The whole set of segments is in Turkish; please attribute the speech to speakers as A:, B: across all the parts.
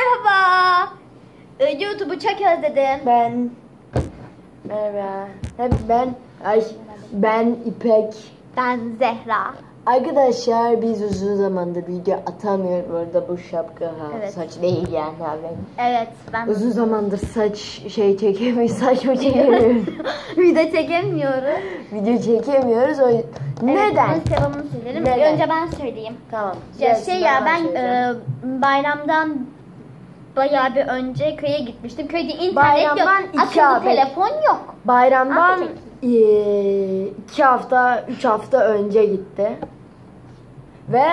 A: Merhaba. Ee, YouTube'u çok özledim.
B: Ben Merhaba. Hep ben ay ben İpek.
A: Ben Zehra.
B: Arkadaşlar biz uzun zamandır video atamıyoruz orada bu şapka ha,
A: Evet.
B: saç değil yani abi.
A: Evet ben
B: Uzun zamandır saç şey çekemiyoruz, saç mı çekemiyoruz.
A: video çekemiyoruz.
B: video çekemiyoruz o
A: Evet,
B: neden?
A: bunun sebebini söyleyelim.
B: Neden?
A: Önce ben söyleyeyim.
B: Tamam.
A: Ya şey ya ben
B: başlayacağım.
A: e, bayramdan bayağı bir önce köye gitmiştim. Köyde internet
B: Bayramdan
A: yok.
B: iki
A: Akıllı
B: abi.
A: telefon yok.
B: Bayramdan
A: Nasıl
B: eee, iki hafta, üç hafta önce gitti. Ve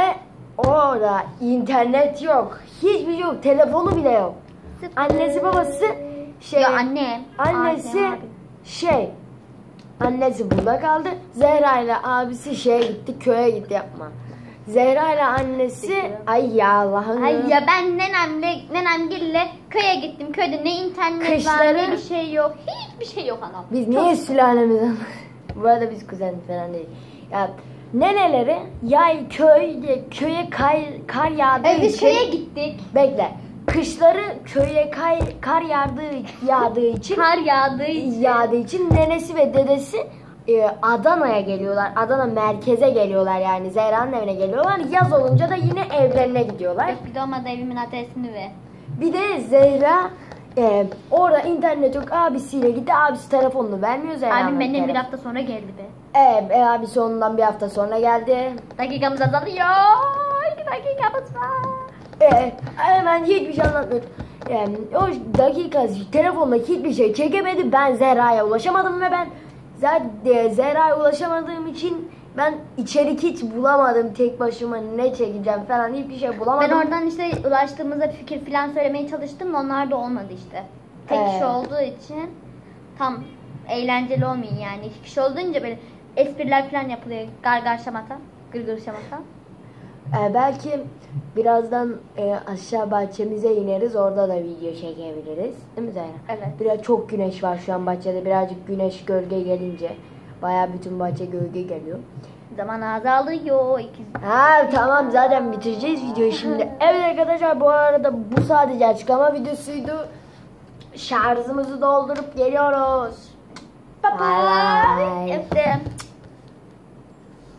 B: orada internet yok. Hiçbir şey yok. Telefonu bile yok. Annesi babası şey
A: Ya anne.
B: annesi
A: abi.
B: şey annesi burada kaldı. Zehra ile abisi şeye gitti, köye gitti yapma. Zehra ile annesi ay ya Allah'ım.
A: Ay ya ben nenemle nenemgille köye gittim. Köyde ne internet var
B: Kışları-
A: ne bir şey yok. Hiçbir şey yok anam.
B: Biz niye sülalemizden? Bu arada biz kuzen falan değil. Ya neneleri yay köy köye kar, kar yağdığı
A: Evet biz
B: için
A: köye gittik.
B: bekle. Kışları köye kar, kar yağdığı yağdığı için
A: Kar yağdığı için.
B: yağdığı için nenesi ve dedesi e, Adana'ya geliyorlar. Adana merkeze geliyorlar yani Zehra'nın evine geliyorlar. Yaz olunca da yine evlerine gidiyorlar.
A: Yok bir de olmadı evimin adresini ver.
B: Bir de Zehra e, orada internet yok abisiyle gitti. Abisi telefonunu vermiyor Zehra'nın
A: Abim benden bir
B: telefonu.
A: hafta sonra geldi be.
B: Evet, e, abisi ondan bir hafta sonra geldi.
A: Dakikamız azalıyor. İki dakikamız var.
B: E, hemen hiçbir şey anlatmıyorum. Yani o dakika telefonla hiçbir şey çekemedi. Ben Zehra'ya ulaşamadım ve ben zaten ulaşamadığım için ben içerik hiç bulamadım. Tek başıma ne çekeceğim falan hiçbir şey bulamadım.
A: Ben oradan işte ulaştığımızda fikir falan söylemeye çalıştım. Onlar da olmadı işte. Tek
B: Ee.
A: kişi olduğu için tam eğlenceli olmuyor yani. İki kişi olduğunca böyle espriler falan yapılıyor. Gargar şamata. Gırgır şamata.
B: E, belki birazdan e, aşağı bahçemize ineriz. Orada da video çekebiliriz. Değil mi Zehra?
A: Evet.
B: Biraz çok güneş var şu an bahçede. Birazcık güneş gölge gelince bayağı bütün bahçe gölge geliyor.
A: Zaman azalıyor. İkiz...
B: Ha tamam zaten bitireceğiz videoyu şimdi. Evet arkadaşlar bu arada bu sadece açıklama videosuydu. Şarjımızı doldurup geliyoruz.
A: Bye bye.
B: Bye.
A: Öptüm.